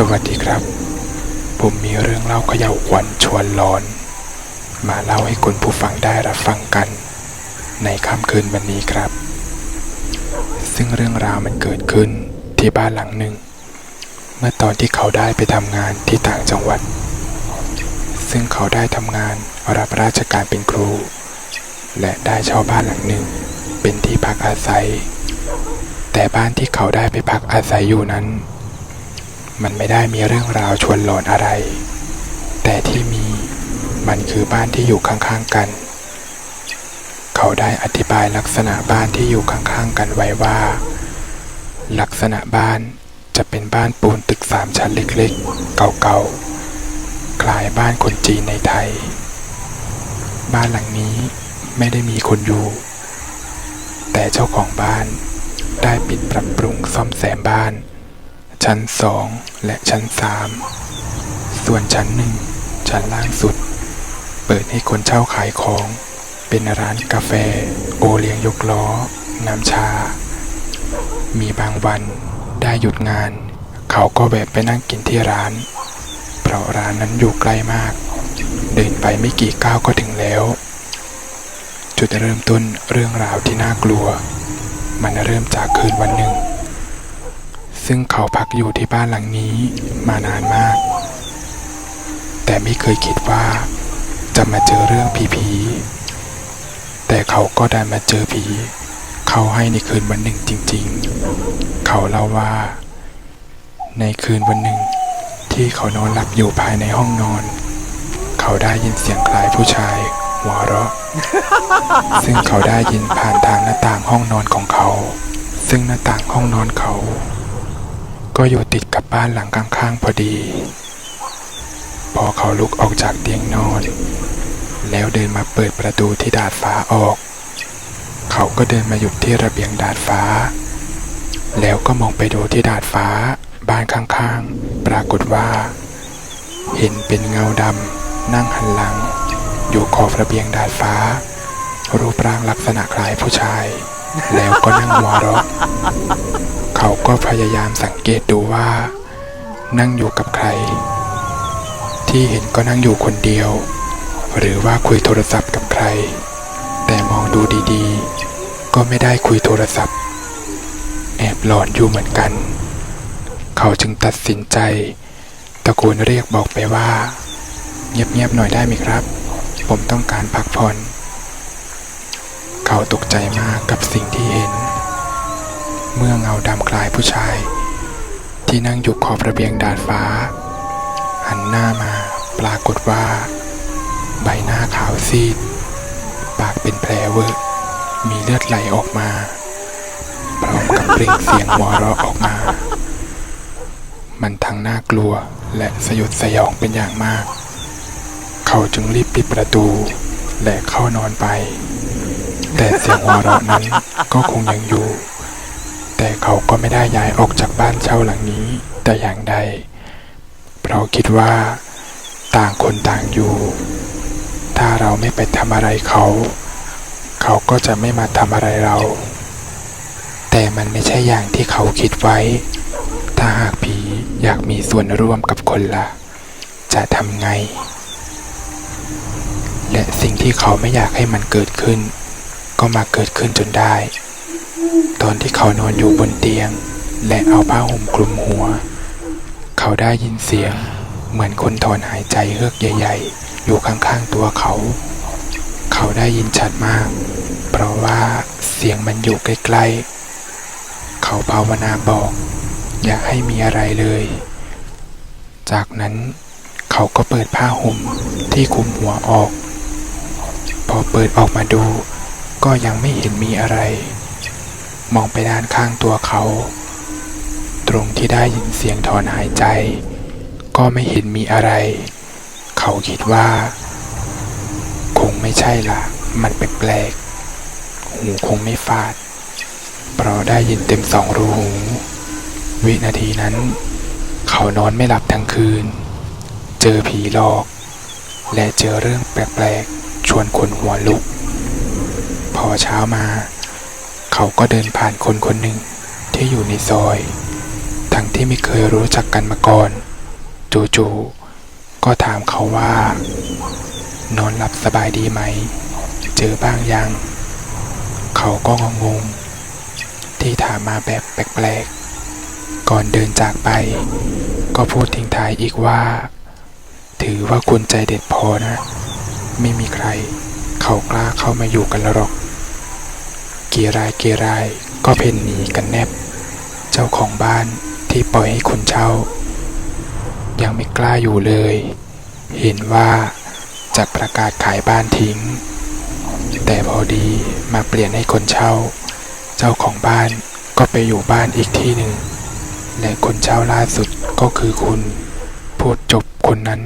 สวัสดีครับ ผมมีเรื่องเล่าเขย่าวขวัญชวนหลอน มาเล่าให้คุณผู้ฟังได้รับฟังกัน ในค่ำคืนวันนี้ครับ ซึ่งเรื่องราวมันเกิดขึ้นที่บ้านหลังหนึ่ง เมื่อตอนที่เขาได้ไปทำงานที่ต่างจังหวัด ซึ่งเขาได้ทำงานรับราชการเป็นครู และได้เช่าบ้านหลังหนึ่ง เป็นที่พักอาศัย แต่บ้านที่เขาได้ไปพักอาศัยอยู่นั้น มันไม่ได้มีเรื่องราวชวนหลอนอะไร แต่ที่มีมันคือบ้านที่อยู่ข้างๆกัน เขาได้อธิบายลักษณะบ้านที่อยู่ข้างๆกันไว้ว่า ลักษณะบ้านจะเป็นบ้านปูนตึกสามชั้นเล็กๆ เก่าๆ คล้ายบ้านคนจีนในไทย บ้านหลังนี้ไม่ได้มีคนอยู่ แต่เจ้าของบ้านได้ปิดปรับปรุงซ่อมแซมบ้าน ชั้นสองและชั้นสามส่วนชั้นหนึ่งชั้นล่างสุด เปิดให้คนเช่าขายของ เป็นร้านกาแฟ โอเลี้ยงยกล้อ น้ำชา มีบางวันได้หยุดงาน เขาก็แวะไปนั่งกินที่ร้าน เพราะร้านนั้นอยู่ใกล้มาก เดินไปไม่กี่ก้าวก็ถึงแล้ว จุดเริ่มต้นเรื่องราวที่น่ากลัว มันเริ่มจากคืนวันหนึ่ง ซึ่งเขาพักอยู่ที่บ้านหลังนี้มานานมาก แต่ไม่เคยคิดว่าจะมาเจอเรื่องผีๆ แต่เขาก็ได้มาเจอผี เขาให้ในคืนวันหนึ่งจริงๆ เขาเล่าว่า ในคืนวันหนึ่งที่เขานอนหลับอยู่ภายในห้องนอน เขาได้ยินเสียงคล้ายผู้ชายหัวเราะ ซึ่งเขาได้ยินผ่านทางหน้าต่างห้องนอนของเขา ซึ่งหน้าต่างห้องนอนเขา ก็อยู่ติดกับบ้านหลังข้างๆพอดี พอเขาลุกออกจากเตียงนอน แล้วเดินมาเปิดประตูที่ดาดฟ้าออก เขาก็เดินมาหยุดที่ระเบียงดาดฟ้า แล้วก็มองไปดูที่ดาดฟ้า บ้านข้างๆ ปรากฏว่า เห็นเป็นเงาดำนั่งหันหลัง อยู่ขอบระเบียงดาดฟ้า รูปร่างลักษณะคล้ายผู้ชาย แล้วก็นั่งหัวเราะ เขาก็พยายามสังเกตดูว่า นั่งอยู่กับใคร ที่เห็นก็นั่งอยู่คนเดียว หรือว่าคุยโทรศัพท์กับใคร แต่มองดูดีๆ ก็ไม่ได้คุยโทรศัพท์ แอบหลอนอยู่เหมือนกัน เขาจึงตัดสินใจ ตะโกนเรียกบอกไปว่า เงียบๆหน่อยได้ไหมครับ ผมต้องการพักผ่อน เขาตกใจมากกับสิ่งที่เห็น เมื่อเงาดำคล้ายผู้ชาย ที่นั่งอยู่ขอบระเบียงดาดฟ้า หันหน้ามาปรากฏว่า ใบหน้าขาวซีด ปากเป็นแผลเวอะมีเลือดไหลออกมาพร้อมกับเปล่งเสียงหัวเราะออกมา มันทั้งน่ากลัวและสยดสยองเป็นอย่างมาก เขาจึงรีบปิดประตู และเข้านอนไป แต่เสียงหัวเราะนั้นก็คงยังอยู่ แต่เขาก็ไม่ได้ย้ายออกจากบ้านเช่าหลังนี้ แต่อย่างใด เพราะคิดว่า ต่างคนต่างอยู่ ถ้าเราไม่ไปทำอะไรเขา เขาก็จะไม่มาทำอะไรเรา แต่มันไม่ใช่อย่างที่เขาคิดไว้ ถ้าหากผีอยากมีส่วนร่วมกับคนละ่ะ จะทำไง และสิ่งที่เขาไม่อยากให้มันเกิดขึ้น ก็มาเกิดขึ้นจนได้ ตอนที่เขานอนอยู่บนเตียง และเอาผ้าห่มคลุมหัว เขาได้ยินเสียง เหมือนคนถอนหายใจเฮือกใหญ่ ๆ อยู่ข้างๆตัวเขา เขาได้ยินชัดมาก เพราะว่าเสียงมันอยู่ใกล้ๆ เขาภาวนาบอก อย่าให้มีอะไรเลย จากนั้นเขาก็เปิดผ้าห่มที่คลุมหัวออก พอเปิดออกมาดู ก็ยังไม่เห็นมีอะไร มองไปด้านข้างตัวเขา ตรงที่ได้ยินเสียงถอนหายใจ ก็ไม่เห็นมีอะไร เขาคิดว่า คงไม่ใช่ละมันแปลกๆหูคงไม่ฟาด เพราะได้ยินเต็มสองรูหู วินาทีนั้น เขานอนไม่หลับทั้งคืน เจอผีหลอก และเจอเรื่องแปลกๆชวนคนหัวลุก พอเช้ามา เขาก็เดินผ่านคนคนหนึ่งที่อยู่ในซอย ทั้งที่ไม่เคยรู้จักกันมาก่อน จู่ๆก็ถามเขาว่า นอนหลับสบายดีไหม เจอบ้างยัง เขาก็งงๆที่ถามมาแบบแปลกๆ ก่อนเดินจากไป ก็พูดทิ้งท้ายอีกว่า ถือว่าคุณใจเด็ดพอนะ ไม่มีใคร เขากล้าเข้ามาอยู่กันหรอก กี่รายกี่รายก็เพ่นหนีกันแนบ เจ้าของบ้านที่ปล่อยให้คนเช่า ยังไม่กล้าอยู่เลย เห็นว่าจะประกาศขายบ้านทิ้ง แต่พอดีมาเปลี่ยนให้คนเช่า เจ้าของบ้านก็ไปอยู่บ้านอีกที่หนึ่ง และคนเช่าล่าสุดก็คือคุณ พูดจบคนนั้น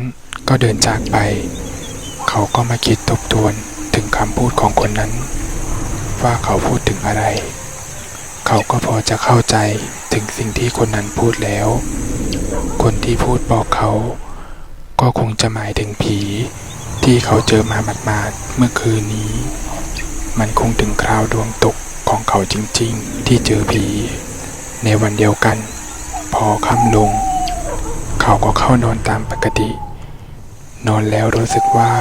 ก็เดินจากไป เขาก็มาคิดทบทวนถึงคำพูดของคนนั้น ว่าเขาพูดถึงอะไร เขาก็พอจะเข้าใจถึงสิ่งที่คนนั้นพูดแล้ว คนที่พูดบอกเขา ก็คงจะหมายถึงผี ที่เขาเจอมาหมาดๆเมื่อคืนนี้ มันคงถึงคราวดวงตกของเขาจริงๆ ที่เจอผี ในวันเดียวกัน พอค่ำลง เขาก็เข้านอนตามปกติ นอนแล้วรู้สึกว่า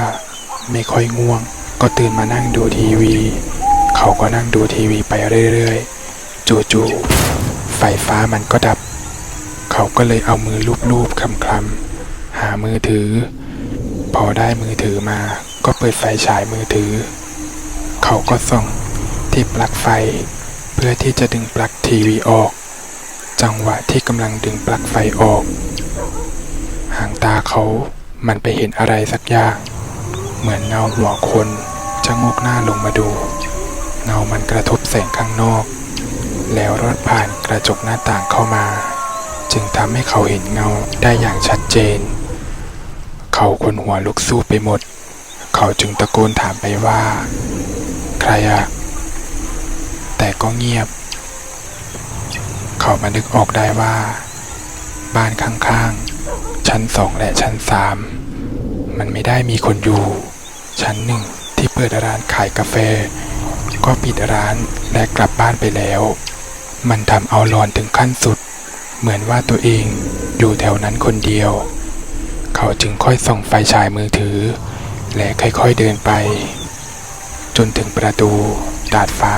ไม่ค่อยง่วง ก็ตื่นมานั่งดูทีวี เขาก็นั่งดูทีวีไปเรื่อยๆ จู่ๆ ไฟฟ้ามันก็ดับ เขาก็เลยเอามือลูบๆคลำๆ หามือถือ พอได้มือถือมา ก็เปิดไฟฉายมือถือ เขาก็ส่องที่ปลั๊กไฟ เพื่อที่จะดึงปลั๊กทีวีออก จังหวะที่กำลังดึงปลั๊กไฟออก หางตาเขามันไปเห็นอะไรสักอย่าง เหมือนเงาหัวคนจะงกหน้าลงมาดู เงามันกระทบแสงข้างนอก แล้วรอดผ่านกระจกหน้าต่างเข้ามา จึงทำให้เขาเห็นเงาได้อย่างชัดเจน เขาคนหัวลุกสู้ไปหมด เขาจึงตะโกนถามไปว่า ใครอะแต่ก็เงียบ เขามานึกออกได้ว่า บ้านข้างๆ ชั้นสองและชั้นสามมันไม่ได้มีคนอยู่ ชั้นหนึ่งที่เปิดร้านขายกาแฟ ก็ปิดร้านและกลับบ้านไปแล้ว มันทำเอาหลอนถึงขั้นสุด เหมือนว่าตัวเองอยู่แถวนั้นคนเดียว เขาจึงค่อยส่องไฟฉายมือถือ และค่อยๆเดินไป จนถึงประตูดาดฟ้า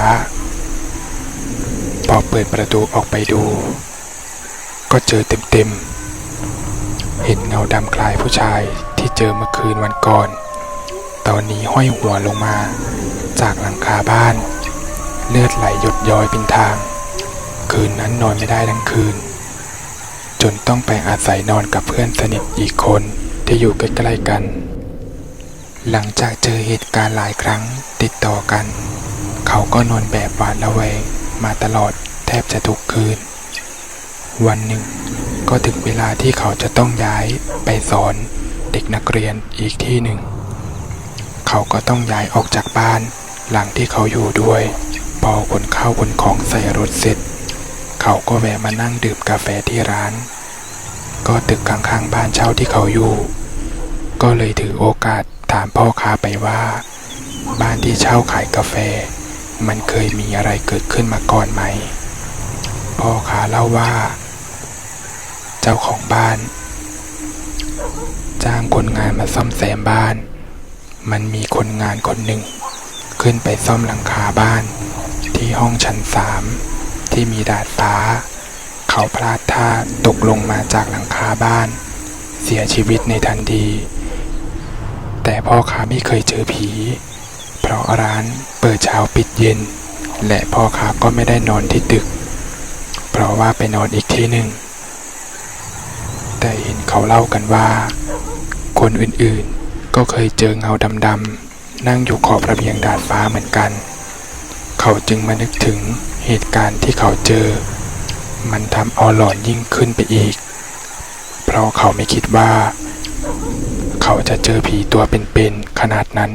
พอเปิดประตูออกไปดู ก็เจอเต็มๆ เห็นเงาดำคล้ายผู้ชายที่เจอเมื่อคืนวันก่อน ตอนนี้ห้อยหัวลงมา จากหลังคาบ้าน เลือดไหลหยดย้อยเป็นทาง คืนนั้นนอนไม่ได้ทั้งคืน จนต้องไปอาศัยนอนกับเพื่อนสนิทอีกคนที่อยู่ใกล้ๆกัน หลังจากเจอเหตุการณ์หลายครั้งติดต่อกัน เขาก็นอนแบบหวาดระแวงมาตลอดแทบจะทุกคืน วันหนึ่งก็ถึงเวลาที่เขาจะต้องย้ายไปสอนเด็กนักเรียนอีกที่หนึ่ง เขาก็ต้องย้ายออกจากบ้าน หลังที่เขาอยู่ด้วย พอขนข้าวขนของใส่รถเสร็จ เขาก็แวะมานั่งดื่มกาแฟที่ร้าน ก็ตึกข้างๆบ้านเช่าที่เขาอยู่ ก็เลยถือโอกาสถามพ่อค้าไปว่า บ้านที่เช่าขายกาแฟ มันเคยมีอะไรเกิดขึ้นมาก่อนไหม พ่อค้าเล่าว่า เจ้าของบ้าน จ้างคนงานมาซ่อมแซมบ้าน มันมีคนงานคนหนึ่ง ขึ้นไปซ่อมหลังคาบ้าน ที่ห้องชั้นสามที่มีดาดฟ้า เขาพลาดท่าตกลงมาจากหลังคาบ้าน เสียชีวิตในทันที แต่พ่อค้าไม่เคยเจอผี เพราะร้านเปิดเช้าปิดเย็น และพ่อค้าก็ไม่ได้นอนที่ตึก เพราะว่าไปนอนอีกที่หนึ่ง แต่เห็นเขาเล่ากันว่า คนอื่นๆก็เคยเจอเงาดำๆ นั่งอยู่ขอบระเบียงดาดฟ้าเหมือนกัน เขาจึงมานึกถึงเหตุการณ์ที่เขาเจอ มันทำเอาหลอนยิ่งขึ้นไปอีก เพราะเขาไม่คิดว่า เขาจะเจอผีตัวเป็นๆขนาดนั้น